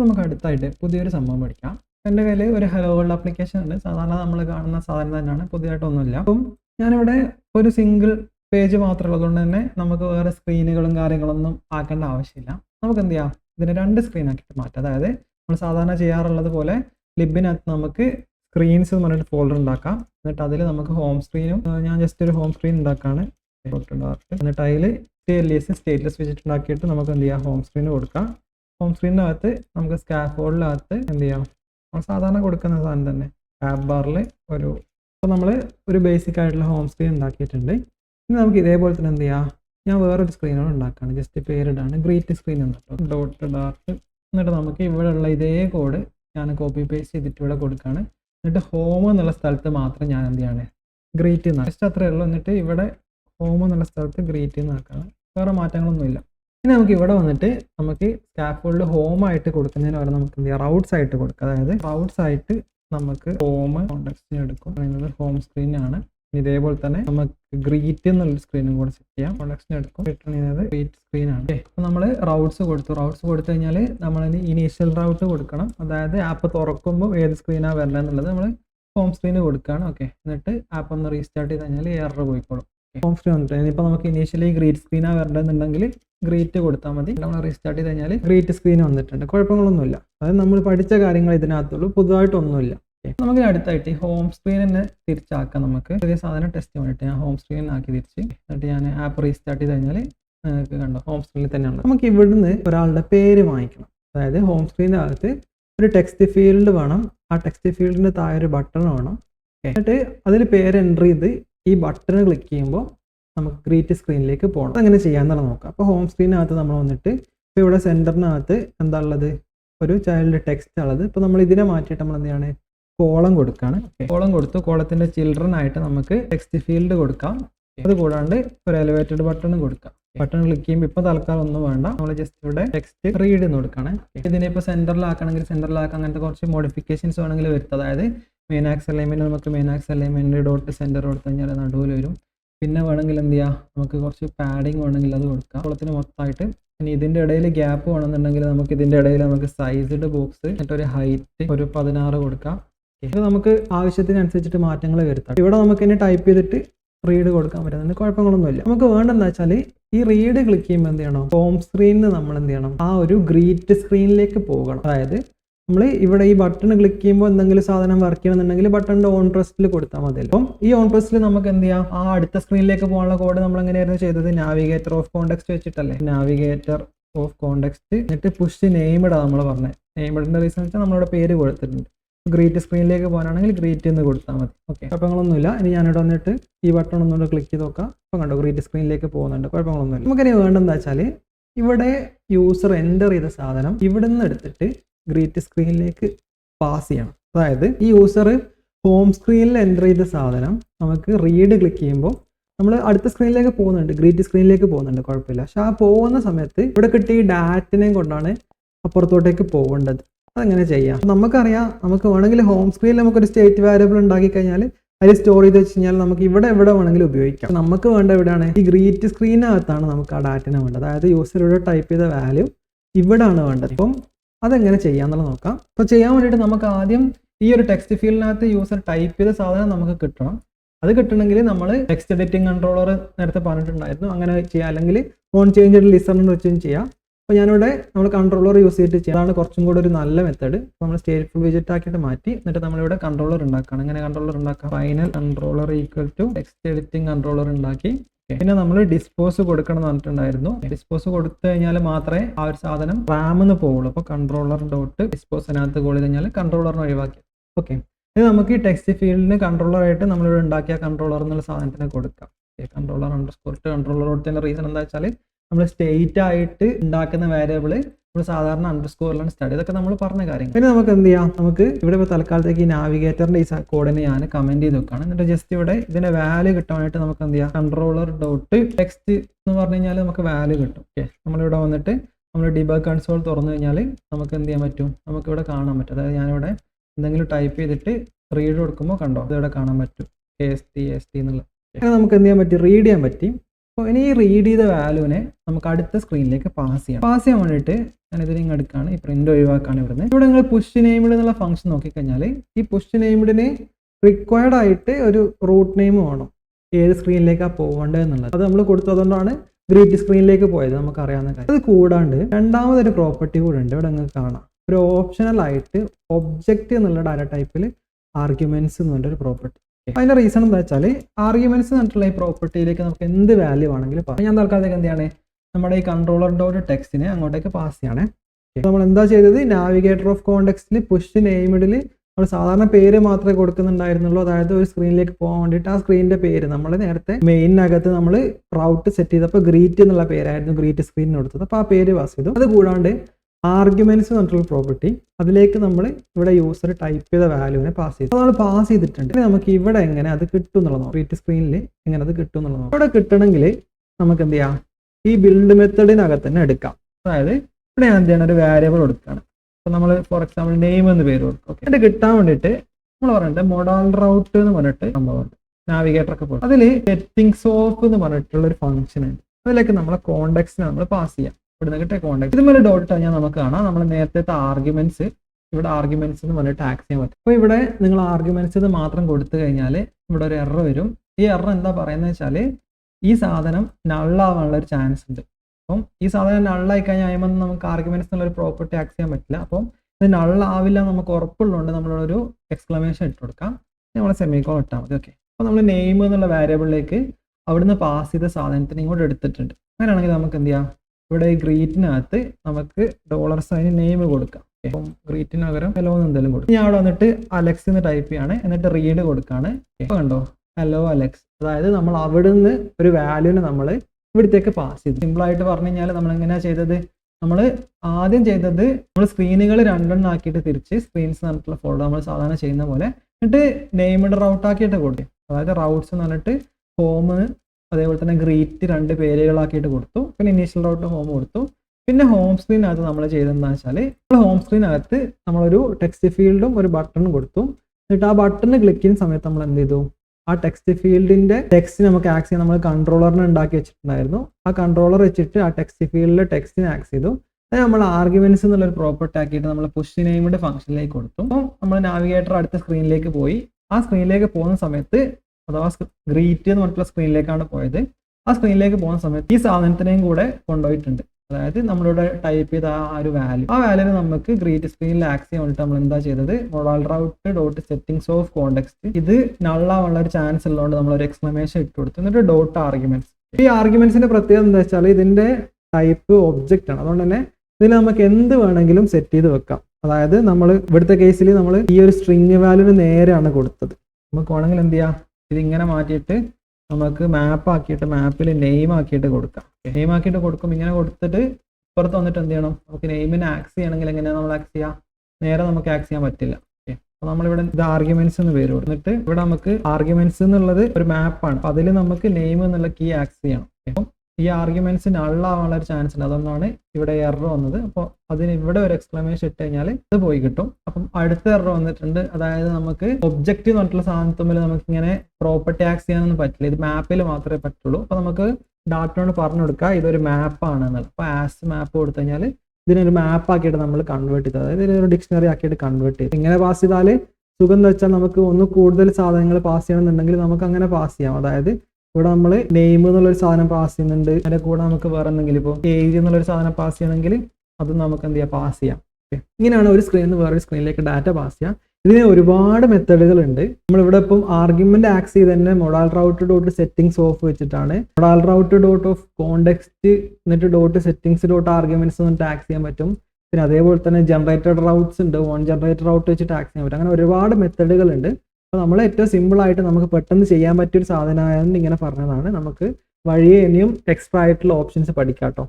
നമുക്ക് അടുത്തായിട്ട് പുതിയൊരു സംഭവം പഠിക്കാം. എന്റെ കയ്യിൽ ഒരു ഹലോ വേൾഡ് ആപ്ലിക്കേഷൻ ഉണ്ട്. സാധാരണ നമ്മൾ കാണുന്ന സാധനം തന്നെയാണ്. പുതിയതായിട്ടൊന്നുമില്ല. അപ്പം ഞാനിവിടെ ഒരു സിംഗിൾ പേജ് മാത്രം ഉള്ളതുകൊണ്ട് തന്നെ നമുക്ക് വേറെ സ്ക്രീനുകളും കാര്യങ്ങളൊന്നും ആക്കേണ്ട ആവശ്യമില്ല. നമുക്ക് എന്ത് ചെയ്യാം? ഇതിനെ രണ്ട് സ്ക്രീൻ ആക്കിയിട്ട് മാറ്റാം. അതായത് നമ്മൾ സാധാരണ ചെയ്യാറുള്ളത് പോലെ ലിബിനകത്ത് നമുക്ക് സ്ക്രീൻസ് എന്ന് പറഞ്ഞിട്ട് ഫോൾഡർ ഉണ്ടാക്കാം. എന്നിട്ട് അതിൽ നമുക്ക് ഹോം സ്ക്രീനും ഞാൻ ജസ്റ്റ് ഒരു ഹോം സ്ക്രീൻ ഉണ്ടാക്കാണ്. എന്നിട്ട് അതിൽ സ്റ്റേറ്റ്ലെസ് സ്റ്റേറ്റ്ലെസ് വെച്ചിട്ട് ഉണ്ടാക്കിയിട്ട് നമുക്ക് എന്ത് ചെയ്യാം? ഹോം സ്ക്രീന് കൊടുക്കാം. ഹോം സ്ക്രീനിന്റെ അകത്ത് നമുക്ക് സ്കാഫോൾഡിനകത്ത് എന്ത് ചെയ്യാം നമ്മൾ സാധാരണ കൊടുക്കുന്ന സാധനം തന്നെ. ടാബ് ബാറിൽ ഒരു അപ്പോൾ നമ്മൾ ഒരു ബേസിക് ആയിട്ടുള്ള ഹോം സ്ക്രീൻ ഉണ്ടാക്കിയിട്ടുണ്ട്. ഇനി നമുക്ക് ഇതേപോലെ തന്നെ എന്ത് ചെയ്യാം? ഞാൻ വേറൊരു സ്ക്രീനോട് ഉണ്ടാക്കുകയാണ് ജസ്റ്റ് പേരിടാണ്. ഗ്രീറ്റ് സ്ക്രീൻ എന്നിട്ട് ഡോട്ട് ഡാർട്ട് എന്നിട്ട് നമുക്ക് ഇവിടെയുള്ള ഇതേ കോഡ് ഞാൻ കോപ്പി പേസ്റ്റ് ചെയ്തിട്ട് ഇവിടെ കൊടുക്കുകയാണ്. എന്നിട്ട് ഹോം എന്നുള്ള സ്ഥലത്ത് മാത്രം ഞാൻ എന്ത് ചെയ്യാണ്? ഗ്രീറ്റ് എന്ന് ജസ്റ്റ് അത്രയേ ഉള്ളൂ. എന്നിട്ട് ഇവിടെ ഹോം എന്നുള്ള സ്ഥലത്ത് ഗ്രീറ്റ് എന്ന് ആക്കുകയാണ്. വേറെ മാറ്റങ്ങളൊന്നുമില്ല. ഇനി നമുക്ക് ഇവിടെ വന്നിട്ട് നമുക്ക് സ്കാഫോൾഡ് ഹോം ആയിട്ട് കൊടുക്കുന്നതിന് പകരം നമുക്ക് എന്ത് ചെയ്യാം? റൗട്ട്സ് ആയിട്ട് കൊടുക്കുക അതായത് റൗട്ട്സ് ആയിട്ട് നമുക്ക് ഹോം കോണ്ടക്സ്റ്റിന് എടുക്കും. പറയുന്നത് ഹോം സ്ക്രീനാണ് ഇതേപോലെ തന്നെ നമുക്ക് ഗ്രീറ്റ് എന്നുള്ള സ്ക്രീനും കൂടെ സെറ്റ് ചെയ്യാം. കോണ്ടക്സ്റ്റിന് എടുക്കും. റിട്ടേൺ ചെയ്യുന്നത് ഗ്രീറ്റ് സ്ക്രീനാണ് അപ്പോൾ നമ്മൾ റൗട്ട്സ് കൊടുത്തു. റൗട്ട്സ് കൊടുത്തു കഴിഞ്ഞാൽ നമ്മൾ ഇനീഷ്യൽ റൗട്ട് കൊടുക്കണം. അതായത് ആപ്പ് തുറക്കുമ്പോൾ ഏത് സ്ക്രീനാണ് വരണം എന്നുള്ളത് നമ്മൾ ഹോം സ്ക്രീന് കൊടുക്കുകയാണ് ഓക്കെ എന്നിട്ട് ആപ്പ് ഒന്ന് റീസ്റ്റാർട്ട് ചെയ്ത് കഴിഞ്ഞാൽ എറർ പോയിക്കോളും. ഹോം സ്ക്രീൻ വന്നിട്ട് ഇനിയിപ്പോൾ നമുക്ക് ഇനീഷ്യലി ഗ്രീറ്റ് സ്ക്രീനാണ് വരേണ്ടതെന്നുണ്ടെങ്കിൽ ഗ്രീറ്റ് കൊടുത്താൽ മതി. നമ്മൾ റീസ്റ്റാർട്ട് ചെയ്ത് കഴിഞ്ഞാൽ ഗ്രീറ്റ് സ്ക്രീൻ വന്നിട്ടുണ്ട്. കുഴപ്പങ്ങളൊന്നുമില്ല. അതായത് നമ്മൾ പഠിച്ച കാര്യങ്ങൾ ഇതിനകത്തുള്ളൂ. പുതുതായിട്ടൊന്നുമില്ല. നമുക്ക് അടുത്തായിട്ട് ഹോം സ്ക്രീൻ തന്നെ തിരിച്ചാക്കാം നമുക്ക്. ചെറിയ സാധനം ടെസ്റ്റ് വേണ്ടിയിട്ട് ഞാൻ ഹോം സ്ക്രീൻ ആക്കി തിരിച്ച്. എന്നിട്ട് ഞാൻ ആപ്പ് റീസ്റ്റാർട്ട് ചെയ്ത് കഴിഞ്ഞാൽ കണ്ടോ ഹോം സ്ക്രീനിൽ തന്നെയാണ് നമുക്ക് ഇവിടുന്ന് ഒരാളുടെ പേര് വാങ്ങിക്കണം. അതായത് ഹോം സ്ക്രീനിന്റെ അകത്ത് ഒരു ടെക്സ്റ്റ് ഫീൽഡ് വേണം. ആ ടെക്സ്റ്റ് ഫീൽഡിന്റെ താഴെ ഒരു ബട്ടൺ വേണം. എന്നിട്ട് അതിൽ പേര് എന്റർ ചെയ്ത് ഈ ബട്ടൺ ക്ലിക്ക് ചെയ്യുമ്പോൾ നമുക്ക് ക്രിയേറ്റ് സ്ക്രീനിലേക്ക് പോകണം അങ്ങനെ ചെയ്യാമെന്നാണ് നോക്കാം അപ്പോൾ ഹോം സ്ക്രീനകത്ത് നമ്മൾ വന്നിട്ട് ഇപ്പോൾ ഇവിടെ സെന്ററിനകത്ത് എന്താ ഉള്ളത്? ഒരു ചൈൽഡ് ടെക്സ്റ്റ് ഉള്ളത്. ഇപ്പോൾ നമ്മൾ ഇതിനെ മാറ്റിയിട്ട് നമ്മൾ എന്താണ് കോളം കൊടുക്കുകയാണ്. കോളം കൊടുത്തു കോളത്തിന്റെ ചിൽഡ്രൻ ആയിട്ട് നമുക്ക് ടെക്സ്റ്റ് ഫീൽഡ് കൊടുക്കാം. അത് കൂടാണ്ട് ഒരു എലിവേറ്റഡ് ബട്ടൺ കൊടുക്കാം. ബട്ടൺ ക്ലിക്ക് ചെയ്യുമ്പോൾ ഇപ്പോൾ തൽക്കാലം ഒന്നും വേണ്ട. നമ്മൾ ജസ്റ്റ് ഇവിടെ ടെക്സ്റ്റ് റീഡ് എന്ന് കൊടുക്കുകയാണ്. ഇതിനെ ഇപ്പോൾ സെന്ററിലാക്കണമെങ്കിൽ സെന്ററിലാക്കാം അങ്ങനത്തെ കുറച്ച് മോഡിഫിക്കേഷൻസ് വേണമെങ്കിൽ വരുത്തും. അതായത് മെയിൻ ആക്സ് അലൈൻമെന്റ് നമുക്ക് main axis alignment dot center കൊടുത്തു കഴിഞ്ഞാൽ നടുവിൽ വരും. പിന്നെ വേണമെങ്കിൽ എന്ത് ചെയ്യാം? നമുക്ക് കുറച്ച് പാഡിങ് വേണമെങ്കിൽ അത് കൊടുക്കാം. കുളത്തിന് മൊത്തമായിട്ട്. ഇനി ഇതിന്റെ ഇടയിൽ ഗ്യാപ്പ് വേണമെന്നുണ്ടെങ്കിൽ നമുക്ക് ഇതിന്റെ ഇടയിൽ നമുക്ക് സൈസ്ഡ് ബോക്സ് എന്നിട്ട് ഒരു ഹൈറ്റ് ഒരു പതിനാറ് കൊടുക്കാം. ഇത് നമുക്ക് ആവശ്യത്തിനനുസരിച്ചിട്ട് മാറ്റങ്ങൾ വരുത്താം. ഇവിടെ നമുക്ക് ഇനി ടൈപ്പ് ചെയ്തിട്ട് റീഡ് കൊടുക്കാൻ പറ്റുന്നുണ്ട് കുഴപ്പങ്ങളൊന്നുമില്ല. നമുക്ക് വേണ്ടെന്ന് വെച്ചാൽ ഈ റീഡ് ക്ലിക്ക് ചെയ്യുമ്പോൾ എന്ത് ചെയ്യണം? ഹോം സ്ക്രീനിൽ നമ്മൾ എന്ത് ചെയ്യണം? ആ ഒരു ഗ്രീറ്റ് സ്ക്രീനിലേക്ക് പോകണം. അതായത് നമ്മൾ ഇവിടെ ഈ ബട്ടൺ ക്ലിക്ക് ചെയ്യുമ്പോൾ എന്തെങ്കിലും സാധനം വർക്ക് ചെയ്യണമെന്നുണ്ടെങ്കിൽ ബട്ടണിന്റെ ഓൺ പ്രസ്റ്റിൽ കൊടുത്താൽ മതി. അപ്പം ഈ ഓൺ പ്രസ്റ്റിൽ നമുക്ക് എന്ത് ചെയ്യാം? ആ അടുത്ത സ്ക്രീനിലേക്ക് പോകാനുള്ള കോഡ് നമ്മൾ എങ്ങനെയായിരുന്നു ചെയ്തത്? നാവിഗേറ്റർ ഓഫ് കോണ്ടെക്സ്റ്റ് വെച്ചിട്ടല്ലേ? നാവിഗേറ്റർ ഓഫ് കോണ്ടെക്സ്റ്റ് എന്നിട്ട് പുഷ് നെയ്മിടാ നമ്മൾ പറഞ്ഞത് നെയിമിഡിന്റെ റീസൺ വെച്ചാൽ നമ്മളിവിടെ പേര് കൊടുത്തിട്ടുണ്ട്. ഗ്രീറ്റ് സ്ക്രീനിലേക്ക് പോകാനാണെങ്കിൽ ഗ്രീറ്റ് എന്ന് കൊടുത്താൽ മതി. ഓക്കെ കുഴപ്പങ്ങളൊന്നുമില്ല. ഇനി ഞാനിവിടെ വന്നിട്ട് ഈ ബട്ടൺ ഒന്നുകൂടെ ക്ലിക്ക് ചെയ്ത് നോക്കാം. അപ്പം കണ്ടോ ഗ്രീറ്റ് സ്ക്രീനിലേക്ക് പോകുന്നുണ്ട്. കുഴപ്പങ്ങളൊന്നുമില്ല. നമുക്കിനി വേണ്ടെന്ന് വെച്ചാൽ ഇവിടെ യൂസർ എന്റർ ചെയ്ത സാധനം ഇവിടെ നിന്ന് എടുത്തിട്ട് ഗ്രീറ്റ് സ്ക്രീനിലേക്ക് പാസ് ചെയ്യണം. അതായത് ഈ യൂസർ ഹോം സ്ക്രീനിൽ എന്റർ ചെയ്ത സാധനം നമുക്ക് റീഡ് ക്ലിക്ക് ചെയ്യുമ്പോൾ നമ്മൾ അടുത്ത സ്ക്രീനിലേക്ക് പോകുന്നുണ്ട്. ഗ്രീറ്റ് സ്ക്രീനിലേക്ക് പോകുന്നുണ്ട്. കുഴപ്പമില്ല. പക്ഷെ ആ പോകുന്ന സമയത്ത് ഇവിടെ കിട്ടിയ ഡാറ്റിനെയും കൊണ്ടാണ് അപ്പുറത്തോട്ടേക്ക് പോകേണ്ടത്. അതങ്ങനെ ചെയ്യാം. നമുക്കറിയാം നമുക്ക് വേണമെങ്കിൽ ഹോം സ്ക്രീനിൽ നമുക്കൊരു സ്റ്റേറ്റ് വാരബിൾ ഉണ്ടാക്കി കഴിഞ്ഞാൽ അതിൽ സ്റ്റോർ ചെയ്ത് വെച്ച് കഴിഞ്ഞാൽ നമുക്ക് ഇവിടെ എവിടെ വേണമെങ്കിലും ഉപയോഗിക്കാം. നമുക്ക് വേണ്ട എവിടെയാണ്? ഈ ഗ്രീറ്റ് സ്ക്രീനകത്താണ് നമുക്ക് ആ ഡാറ്റിനെ വേണ്ടത്. അതായത് യൂസർ ഇവിടെ ടൈപ്പ് ചെയ്ത വാല്യൂ ഇവിടെയാണ് വേണ്ടത്. ഇപ്പം അതെങ്ങനെ ചെയ്യാന്നുള്ളത് നോക്കാം. അപ്പോൾ ചെയ്യാൻ വേണ്ടിയിട്ട് നമുക്ക് ആദ്യം ഈ ഒരു ടെക്സ്റ്റ് ഫീൽഡിനകത്ത് യൂസർ ടൈപ്പ് ചെയ്ത സാധനം നമുക്ക് കിട്ടണം. അത് കിട്ടണമെങ്കിൽ നമ്മൾ ടെക്സ്റ്റ് എഡിറ്റിംഗ് കൺട്രോളർ നേരത്തെ പറഞ്ഞിട്ടുണ്ടായിരുന്നു. അങ്ങനെ ചെയ്യാം. അല്ലെങ്കിൽ ഫോൺ ചേഞ്ച് ലിസണർ വെച്ചും ചെയ്യാം. അപ്പോൾ ഞാനിവിടെ നമ്മൾ കൺട്രോളർ യൂസ് ചെയ്തിട്ട് ചെയ്യാം. അതാണ് കുറച്ചും കൂടെ ഒരു നല്ല മെത്തേഡ് നമ്മൾ സ്റ്റേറ്റ്ഫുൾ വിജിറ്റ് ആക്കിയിട്ട് മാറ്റി. എന്നിട്ട് നമ്മളിവിടെ കൺട്രോളർ ഉണ്ടാക്കണം. എങ്ങനെ കൺട്രോളർ ഉണ്ടാക്കാം? Final controller equal to text editing controller ഉണ്ടാക്കി. പിന്നെ നമ്മൾ ഡിസ്പോസ് കൊടുക്കണം എന്ന് പറഞ്ഞിട്ടുണ്ടായിരുന്നു. ഡിസ്പോസ് കൊടുത്തു കഴിഞ്ഞാൽ മാത്രമേ ആ ഒരു സാധനം റാമെന്ന് പോകുള്ളൂ അപ്പോൾ കൺട്രോളർ ഡോട്ട് ഡിസ്പോസിനകത്ത് കോൾ ചെയ്ത് കഴിഞ്ഞാൽ കൺട്രോളറിന് ഒഴിവാക്കി. ഓക്കെ ഇത് നമുക്ക് ഈ ടെക്സ്റ്റ് ഫീൽഡിന് കൺട്രോളർ ആയിട്ട് നമ്മളിവിടെ ഉണ്ടാക്കിയ കൺട്രോളർ എന്നുള്ള സാധനത്തിന് കൊടുക്കാം. കൺട്രോളർ അണ്ടർ സ്കോർട്ട് കൺട്രോളർ കൊടുത്തതിന്റെ റീസൺ എന്താ വെച്ചാൽ നമ്മൾ സ്റ്റേറ്റ് ആയിട്ട് ഉണ്ടാക്കുന്ന വേരിയബിൾ നമ്മൾ സാധാരണ അണ്ടർ സ്കോറിലാണ് സ്റ്റാർട്ട് ഇതൊക്കെ നമ്മൾ പറഞ്ഞ കാര്യങ്ങൾ പിന്നെ നമുക്ക് എന്ത് ചെയ്യാം? നമുക്ക് ഇവിടെ ഇപ്പോൾ തൽക്കാലത്തേക്ക് ഈ നാവിഗേറ്ററിന്റെ ഈ കോഡിനെ ഞാൻ കമന്റ് ചെയ്ത് നോക്കുകയാണ് എന്നിട്ട് ജസ്റ്റ് ഇവിടെ ഇതിന്റെ വാല്യൂ കിട്ടാനായിട്ട് നമുക്ക് എന്ത് ചെയ്യാം? കൺട്രോളർ ഡോട്ട് ടെക്സ്റ്റ് എന്ന് പറഞ്ഞു കഴിഞ്ഞാൽ നമുക്ക് വാല്യൂ കിട്ടും. ഓക്കെ നമ്മളിവിടെ വന്നിട്ട് നമ്മൾ ഡിബഗ് കൺസോൾ തുറന്നു കഴിഞ്ഞാൽ നമുക്ക് എന്ത് ചെയ്യാൻ പറ്റും? നമുക്ക് ഇവിടെ കാണാൻ പറ്റും. അതായത് ഞാനിവിടെ എന്തെങ്കിലും ടൈപ്പ് ചെയ്തിട്ട് റീഡ് കൊടുക്കുമ്പോൾ കണ്ടോ? ഇതിവിടെ കാണാൻ പറ്റും. എസ് ടി എസ് ടി എന്നുള്ള. അങ്ങനെ നമുക്ക് എന്ത് ചെയ്യാൻ പറ്റും? റീഡ് ചെയ്യാൻ പറ്റി. അപ്പോൾ ഇനി ഈ റീഡ് ചെയ്ത വാല്യൂനെ നമുക്ക് അടുത്ത സ്ക്രീനിലേക്ക് പാസ് ചെയ്യാം. പാസ് ചെയ്യാൻ വേണ്ടിയിട്ട് ഞാൻ ഇതിന് ഇങ്ങ് എടുക്കുകയാണ്. ഈ പ്രിന്റ് ഒഴിവാക്കാണ് ഇവിടുന്ന്. ഇവിടെ നിങ്ങൾ പുഷ് നെയിമിഡ് എന്നുള്ള ഫംഗ്ഷൻ നോക്കിക്കഴിഞ്ഞാൽ ഈ പുഷ് നെയിമിഡിന് റിക്വയർഡ് ആയിട്ട് ഒരു റൂട്ട് നെയിം വേണം. ഏത് സ്ക്രീനിലേക്കാണ് പോകേണ്ടത് എന്നുള്ളത്. അത് നമ്മൾ കൊടുത്തതുകൊണ്ടാണ് ഗ്രീറ്റ് സ്ക്രീനിലേക്ക് പോയത്. നമുക്ക് അറിയാവുന്ന കാര്യം. അത് കൂടാണ്ട് രണ്ടാമതൊരു പ്രോപ്പർട്ടി കൂടെ ഉണ്ട്. ഇവിടെ നിങ്ങൾക്ക് കാണാം. ഒരു ഓപ്ഷണൽ ആയിട്ട് ഒബ്ജക്റ്റ് എന്നുള്ള ഡാറ്റ ടൈപ്പിൽ ആർഗ്യുമെന്റ്സ് എന്ന് പറഞ്ഞൊരു പ്രോപ്പർട്ടി അതിന്റെ റീസൺ എന്താ വെച്ചാൽ ആർഗ്യുമെന്റ്സ് എന്നിട്ടുള്ള ഈ പ്രോപ്പർട്ടിയിലേക്ക് നമുക്ക് എന്ത് വാല്യൂ ആണെങ്കിലും പറയാം ഞാൻ തൽക്കാലത്തേക്ക് എന്താണ് നമ്മുടെ ഈ കൺട്രോളർ ഡോട്ട് ടെക്സ്റ്റിനെ അങ്ങോട്ടേക്ക് പാസ് ചെയ്യണേ. നമ്മൾ എന്താ ചെയ്തത് നാവിഗേറ്റർ ഓഫ് കോണ്ടെക്സ്റ്റിൽ പുഷ് നെയ്മിഡിൽ നമ്മൾ സാധാരണ പേര് മാത്രമേ കൊടുക്കുന്നുണ്ടായിരുന്നുള്ളൂ. അതായത് ഒരു സ്ക്രീനിലേക്ക് പോകാൻ വേണ്ടിയിട്ട് ആ സ്ക്രീനിന്റെ പേര് നമ്മൾ നേരത്തെ മെയിനകത്ത് നമ്മൾ റൗട്ട് സെറ്റ് ചെയ്തപ്പോൾ ഗ്രീറ്റ് എന്നുള്ള പേരായിരുന്നു ഗ്രീറ്റ് സ്ക്രീനിന് കൊടുത്തത്. അപ്പോൾ ആ പേര് പാസ് ചെയ്തു. അത് കൂടാണ്ട് ആർഗ്യുമെന്റ്സ് പറഞ്ഞിട്ടുള്ള പ്രോപ്പർട്ടി അതിലേക്ക് നമ്മൾ ഇവിടെ യൂസർ ടൈപ്പ് ചെയ്ത വാല്യൂവിനെ പാസ് ചെയ്തു. നമ്മൾ പാസ് ചെയ്തിട്ടുണ്ട്. നമുക്ക് ഇവിടെ എങ്ങനെ അത് കിട്ടും എന്നുള്ളത് റീറ്റ് സ്ക്രീനിൽ എങ്ങനെ അത് കിട്ടും എന്നുള്ളത്. ഇവിടെ കിട്ടണമെങ്കിൽ നമുക്ക് എന്ത് ചെയ്യാം? ഈ ബിൽഡ് മെത്തേഡിനകത്ത് തന്നെ എടുക്കാം. അതായത് ഇവിടെ ഞാൻ എന്ത് ചെയ്യണം? ഒരു വേരിയബിൾ കൊടുക്കുകയാണ്. അപ്പോൾ നമ്മൾ ഫോർ എക്സാമ്പിൾ നെയിം എന്ന് പേര് കൊടുക്കും. ഓക്കെ എന്നിട്ട് കിട്ടാൻ വേണ്ടിയിട്ട് നമ്മൾ പറഞ്ഞിട്ട് മൊഡാൾ റൗട്ട് എന്ന് പറഞ്ഞിട്ട് സംഭവമുണ്ട്. നാവിഗേറ്റർ ഒക്കെ പോകും അതിൽ സെറ്റിംഗ് ഓഫ് എന്ന് പറഞ്ഞിട്ടുള്ള ഒരു ഫംഗ്ഷൻ ഉണ്ട്. അതിലേക്ക് നമ്മളെ കോണ്ടാക്ട്സിനെ നമ്മൾ പാസ് ചെയ്യാം. ഇവിടെ നിങ്ങൾക്ക് കിട്ടിയ കോണ്ടാക്ട് ഇതുപോലെ ഡോട്ട് കഴിഞ്ഞാൽ നമുക്ക് കാണാം. നമ്മൾ നേരത്തെ ആർഗ്യുമെന്റ്സ് ഇവിടെ ആർഗ്യുമെന്റ്സ് എന്ന് പറഞ്ഞിട്ട് ടാക്സ് ചെയ്യാൻ പറ്റും. അപ്പോൾ ഇവിടെ നിങ്ങൾ ആർഗ്യുമെന്റ്സ് ഇത് മാത്രം കൊടുത്തു കഴിഞ്ഞാൽ ഇവിടെ ഒരു എറർ വരും. ഈ എറർ എന്താ പറയുന്നത് വെച്ചാൽ ഈ സാധനം നള്ളാവാനുള്ള ഒരു ചാൻസ് ഉണ്ട്. അപ്പം ഈ സാധനം നള്ളായി കഴിഞ്ഞാൽ അതിമ്പോൾ നമുക്ക് ആർഗ്യുമെന്റ്സ് എന്നുള്ള ഒരു പ്രോപ്പർട്ടി ആക്സ് ചെയ്യാൻ പറ്റില്ല. അപ്പം ഇത് നള്ളാവില്ല നമുക്ക് ഉറപ്പുള്ളതുകൊണ്ട് നമ്മളൊരു എക്സ്ക്ലമേഷൻ ഇട്ട് കൊടുക്കാം. നമ്മൾ സെമിക്കോൺ ഇട്ടാൽ മതി. ഓക്കെ അപ്പോൾ നമ്മൾ നെയിം എന്നുള്ള വേരിയബിളിലേക്ക് അവിടുന്ന് പാസ് ചെയ്ത സാധനത്തിന് ഇങ്ങോട്ട് എടുത്തിട്ടുണ്ട്. അങ്ങനെയാണെങ്കിൽ നമുക്ക് എന്ത് ചെയ്യാം? ഇവിടെ ഈ ഗ്രീറ്റിനകത്ത് നമുക്ക് ഡോളർ സൈന് നെയിം കൊടുക്കാം. അപ്പം ഗ്രീറ്റിന് പകരം ഹലോ എന്ന് എന്തെങ്കിലും കൊടുക്കും. ഞാൻ അവിടെ വന്നിട്ട് അലക്സ് എന്ന് ടൈപ്പ് ചെയ്യാണ്. എന്നിട്ട് റീഡ് കൊടുക്കാണ്. ഇപ്പൊ കണ്ടോ? ഹലോ അലക്സ് അതായത് നമ്മൾ അവിടുന്ന് ഒരു വാല്യൂനെ നമ്മൾ ഇവിടത്തേക്ക് പാസ് ചെയ്തു. സിമ്പിൾ ആയിട്ട് പറഞ്ഞു കഴിഞ്ഞാൽ നമ്മൾ എങ്ങനെയാ ചെയ്തത്? നമ്മൾ ആദ്യം ചെയ്തത് നമ്മൾ സ്ക്രീനുകൾ രണ്ടെണ്ണം ആക്കിയിട്ട് തിരിച്ച് സ്ക്രീൻസ് പറഞ്ഞിട്ടുള്ള ഫോൾഡർ നമ്മൾ സാധാരണ ചെയ്യുന്ന പോലെ. എന്നിട്ട് നെയിമിഡ് റൗട്ട് ആക്കിയിട്ട് കൊടുക്കും അതായത് റൗട്ട്സ് എന്ന് പറഞ്ഞിട്ട് ഹോം അതേപോലെ തന്നെ ഗ്രീറ്റ് രണ്ട് പേരുകളാക്കിയിട്ട് കൊടുത്തു. പിന്നെ ഇനീഷ്യൽ ഡോട്ട് ഹോം കൊടുത്തു. പിന്നെ ഹോം സ്ക്രീനകത്ത് നമ്മൾ ചെയ്തതെന്ന് വെച്ചാൽ നമ്മൾ ഹോം സ്ക്രീനകത്ത് നമ്മളൊരു ടെക്സ്റ്റ് ഫീൽഡും ഒരു ബട്ടണും കൊടുത്തു. എന്നിട്ട് ആ ബട്ടൺ ക്ലിക്ക് ചെയ്യുന്ന സമയത്ത് നമ്മൾ എന്ത് ചെയ്തു? ആ ടെക്സ്റ്റ് ഫീൽഡിന്റെ ടെക്സ്റ്റ് നമുക്ക് ആക്സ് ചെയ്യാൻ നമ്മൾ കൺട്രോളറിനെ ഉണ്ടാക്കി വെച്ചിട്ടുണ്ടായിരുന്നു. ആ കൺട്രോളർ വെച്ചിട്ട് ആ ടെക്സ്റ്റ് ഫീൽഡിലെ ടെക്സ്റ്റിന് ആക്സ് ചെയ്തു. അത് നമ്മൾ ആർഗ്യുമെന്റ്സ് എന്നുള്ളൊരു പ്രോപ്പർട്ടി ആക്കിയിട്ട് നമ്മൾ പുഷ് നെയിമിന്റെ ഫംഗ്ഷനിലേക്ക് കൊടുത്തു. അപ്പോൾ നമ്മൾ നാവിഗേറ്റർ അടുത്ത സ്ക്രീനിലേക്ക് പോയി. ആ സ്ക്രീനിലേക്ക് പോകുന്ന സമയത്ത് അഥവാ ഗ്രീറ്റ് എന്ന് പറഞ്ഞിട്ടുള്ള സ്ക്രീനിലേക്കാണ് പോയത്. ആ സ്ക്രീനിലേക്ക് പോകുന്ന സമയത്ത് ഈ സാധനത്തിനെയും കൂടെ കൊണ്ടുപോയിട്ടുണ്ട്. അതായത് നമ്മളിവിടെ ടൈപ്പ് ചെയ്ത ആ ഒരു വാല്യൂ ആ വാല്യൂ നമുക്ക് ഗ്രീറ്റ് സ്ക്രീനിൽ ആക്സ് ചെയ്യാൻ നമ്മൾ എന്താ ചെയ്തത്? Modal route dot settings of context ഇത് നള്ളാവാനുള്ള ഒരു ചാൻസ് ഉള്ളതുകൊണ്ട് നമ്മൾ ഒരു എക്സ്പ്ലമേഷൻ ഇട്ട് കൊടുത്തു. എന്നിട്ട് ഡോട്ട് ആർഗ്യുമെന്റ്സ് ഈ ആർഗ്യുമെന്റ്സിന്റെ പ്രത്യേകത എന്താ വെച്ചാൽ ഇതിന്റെ ടൈപ്പ് ഒബ്ജക്റ്റ് ആണ്. അതുകൊണ്ട് തന്നെ ഇതിൽ നമുക്ക് എന്ത് വേണമെങ്കിലും സെറ്റ് ചെയ്ത് വെക്കാം. അതായത് നമ്മൾ ഇവിടുത്തെ കേസിൽ നമ്മൾ ഈ ഒരു സ്ട്രിങ് വാല്യൂന് നേരെയാണ് കൊടുത്തത്. നമുക്ക് വേണമെങ്കിൽ എന്ത് ചെയ്യാം? ഇതിങ്ങനെ മാറ്റിയിട്ട് നമുക്ക് മാപ്പ് ആക്കിയിട്ട് മാപ്പിൽ നെയിം ആക്കിയിട്ട് കൊടുക്കാം. നെയിം ആക്കിയിട്ട് കൊടുക്കും ഇങ്ങനെ കൊടുത്തിട്ട് ഇപ്പുറത്ത് വന്നിട്ട് എന്ത് ചെയ്യണം? നമുക്ക് നെയിമിന് ആക്സ് ചെയ്യണമെങ്കിൽ എങ്ങനെയാണ് നമ്മൾ ആക്സ് ചെയ്യുക നേരെ നമുക്ക് ആക്സ് ചെയ്യാൻ പറ്റില്ല. ഓക്കെ അപ്പോൾ നമ്മളിവിടെ ഇത് ആർഗ്യുമെന്റ്സ് എന്ന് പേര് കൊടുത്തിട്ട് ഇവിടെ നമുക്ക് ആർഗ്യുമെന്റ്സ് എന്നുള്ളത് ഒരു മാപ്പാണ് അപ്പോൾ അതിൽ നമുക്ക് നെയിം എന്നുള്ള കീ ആക്സ് ചെയ്യണം. അപ്പം ഈ ആർഗ്യുമെന്റ്സ് നള്ളാവാനുള്ള ഒരു ചാൻസ് ഉണ്ട് അതുകൊണ്ടാണ് ഇവിടെ എറർ വന്നത്. അപ്പോൾ അതിന് ഇവിടെ ഒരു എക്സ്പ്ലമേഷൻ ഇട്ട് കഴിഞ്ഞാൽ ഇത് പോയി കിട്ടും. അപ്പം അടുത്ത എറർ വന്നിട്ടുണ്ട്. അതായത് നമുക്ക് ഒബ്ജക്റ്റ് എന്ന് പറഞ്ഞിട്ടുള്ള സാധനം തമ്മിൽ നമുക്ക് ഇങ്ങനെ പ്രോപ്പർട്ടി ആക്സ് ചെയ്യാനൊന്നും പറ്റില്ല. ഇത് മാപ്പിൽ മാത്രമേ പറ്റുള്ളൂ. അപ്പോൾ നമുക്ക് ഡാറ്റയോട് പറഞ്ഞു കൊടുക്കുക ഇതൊരു മാപ്പാണ് എന്നുള്ളത് അപ്പോൾ ആസ് മാപ്പ് കൊടുത്തു കഴിഞ്ഞാൽ ഇതിനൊരു മാപ്പ് ആക്കിയിട്ട് നമ്മൾ കൺവേർട്ട് ചെയ്ത്. അതായത് ഇതിനൊരു ഡിക്ഷണറി ആക്കിയിട്ട് കൺവേർട്ട് ചെയ്ത്. ഇങ്ങനെ പാസ് ചെയ്താൽ സുഖം എന്ന് വെച്ചാൽ നമുക്ക് ഒന്ന് കൂടുതൽ സാധനങ്ങൾ പാസ് ചെയ്യണമെന്നുണ്ടെങ്കിൽ നമുക്ക് അങ്ങനെ പാസ് ചെയ്യാം. അതായത് ഇവിടെ നമ്മൾ നെയിം എന്നുള്ളൊരു സാധനം പാസ് ചെയ്യുന്നുണ്ട്. അതിന്റെ കൂടെ നമുക്ക് വേറെ എന്തെങ്കിലും ഇപ്പോൾ ഏജ് എന്നുള്ളൊരു സാധനം പാസ് ചെയ്യണമെങ്കിൽ അതും നമുക്ക് എന്ത് ചെയ്യാം? പാസ് ചെയ്യാം. ഇങ്ങനെയാണ് ഒരു സ്ക്രീനിൽ നിന്ന് വേറൊരു സ്ക്രീനിലേക്ക് ഡാറ്റ പാസ് ചെയ്യാം. ഇതിന് ഒരുപാട് മെത്തേഡുകൾ ഉണ്ട്. നമ്മളിവിടെ ഇപ്പം ആർഗ്യുമെന്റ് ആക്സ് ചെയ്ത് തന്നെ modal route dot settings of വെച്ചിട്ടാണ്. Modal route dot of context എന്നിട്ട് ഡോട്ട് സെറ്റിംഗ്സ് ഡോട്ട് ആർഗ്യുമെന്റ്സ് എന്നിട്ട് ആക്സ് ചെയ്യാൻ പറ്റും. പിന്നെ അതേപോലെ തന്നെ ജനറേറ്റഡ് റൗട്ട്സ് ഉണ്ട്. വൺ ജനറേറ്റഡ് റൗട്ട് വെച്ചിട്ട് ആക്സ് ചെയ്യാൻ പറ്റും. അങ്ങനെ ഒരുപാട് മെത്തേഡുകൾ ഉണ്ട്. അപ്പോൾ നമ്മൾ ഏറ്റവും സിമ്പിൾ ആയിട്ട് നമുക്ക് പെട്ടെന്ന് ചെയ്യാൻ പറ്റിയ ഒരു സാധനമായതുകൊണ്ട് ഇങ്ങനെ പറഞ്ഞതാണ്. നമുക്ക് വഴിയെ ഇനിയും എക്സ്ട്രാ ആയിട്ടുള്ള ഓപ്ഷൻസ് പഠിക്കാം കേട്ടോ